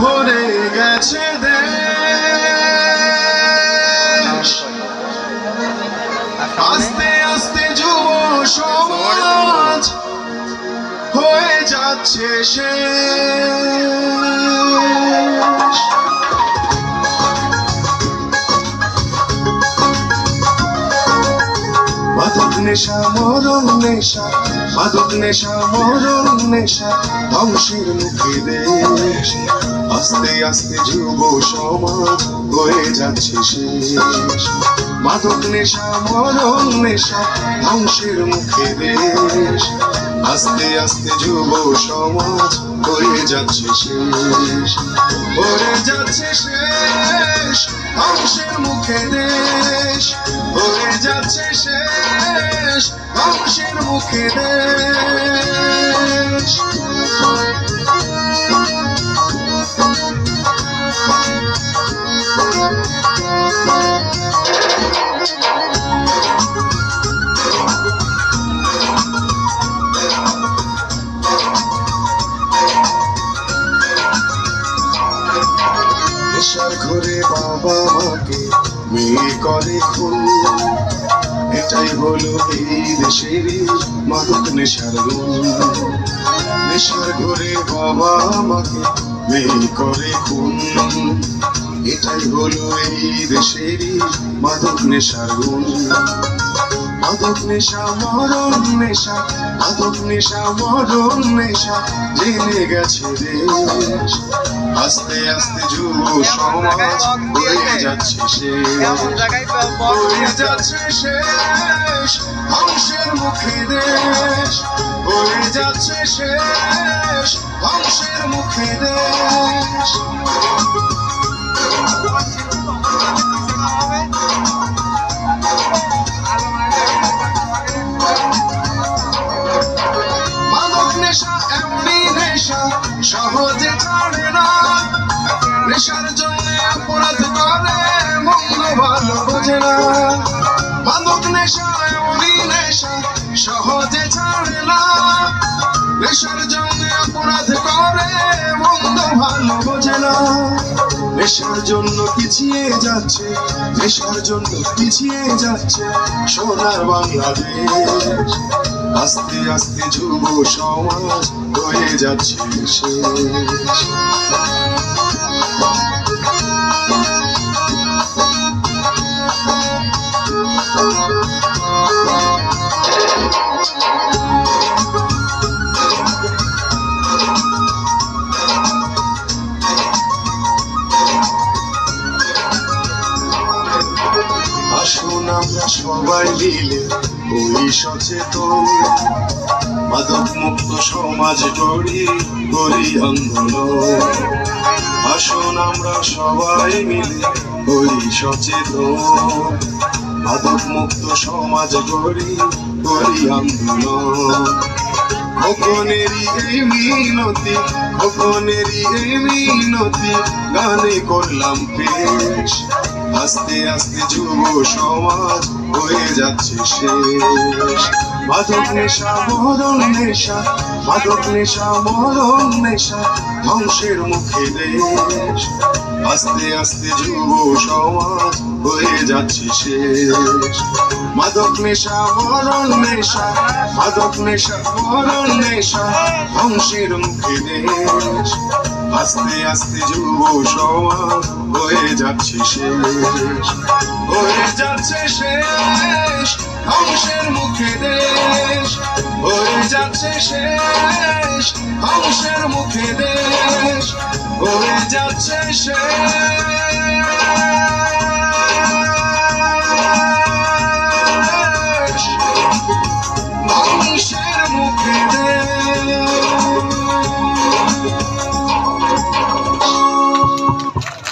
ভরে গেছে দেশ। আস্তে আস্তে যুব সমাজ হয়ে যাচ্ছে শেষ মাদক নেশা, মরণ নেশা, মাদক নেশা, মরণ নেশা, ধ্বংসের মুখে দেশ। আস্তে আস্তে যুব সমাজ হয়ে যাচ্ছে শেষ। মাদক নেশা, মরণ নেশা, ধ্বংসের মুখে দেশ। আস্তে আস্তে যুব সমাজ হয়ে যাচ্ছে শেষ। হয়ে যাচ্ছে শেষ। মুখে দেশ নেশার ঘরে বাবা মাকে মেয়ে করে খুন। এটাই হলো এই দেশের মাদক নেশার নেশার ঘরে বাবা মাকে মেয়ে করে খুন। এটাই হলো এই দেশের মাদক নেশার গুণ। মাদক নেশা, মরণ নেশা, মাদক নেশা, মরণ নেশা, জেনে গেছে দেশ। আস্তে আস্তে যুব সমাজ হয়ে যাচ্ছে শেষ মুখে দেশ। হয়ে যাচ্ছে শেষ মুখে দেশ। সহজে ছাড়ে না। জন্য নেশার জন্য পিছিয়ে যাচ্ছে নেশার জন্য পিছিয়ে যাচ্ছে সোনার বাংলাদেশ। আস্তে আস্তে যুব সমাজ হয়ে যাচ্ছে শেষ। আমরা সবাই মিলে হই সচেতন। মাদক মুক্ত সমাজ গড়ি করি আন্দোলন। আসুন আমরা সবাই মিলে হই সচেতন। মাদক মুক্ত সমাজ গড়ি করি আন্দোলন। খোকনেরই এই মিনতি, খোকনেরই এই মিনতি, গানে করলাম পেশ আস্তে আস্তে যুব সমাজ হয়ে যাচ্ছে শেষ। মাদক নেশা মরণ নেশা, মাদক নেশা মরণ নেশা, ধ্বংসের মুখে দেশ। আস্তে আস্তে যুব সমাজ হয়ে যাচ্ছে শেষ। মাদক নেশা মরণ নেশা, মাদক নেশা মরণ নেশা, ধ্বংসের মুখে দেশ। আস্তে আস্তে যুব সমাজ হয়ে যাচ্ছে শেষ। হয়ে যাচ্ছে শেষ ধ্বংসের মুখে দেশ। হয়ে যাচ্ছে শেষ ধ্বংসের মুখে দেশ। হয়ে যাচ্ছে শেষ।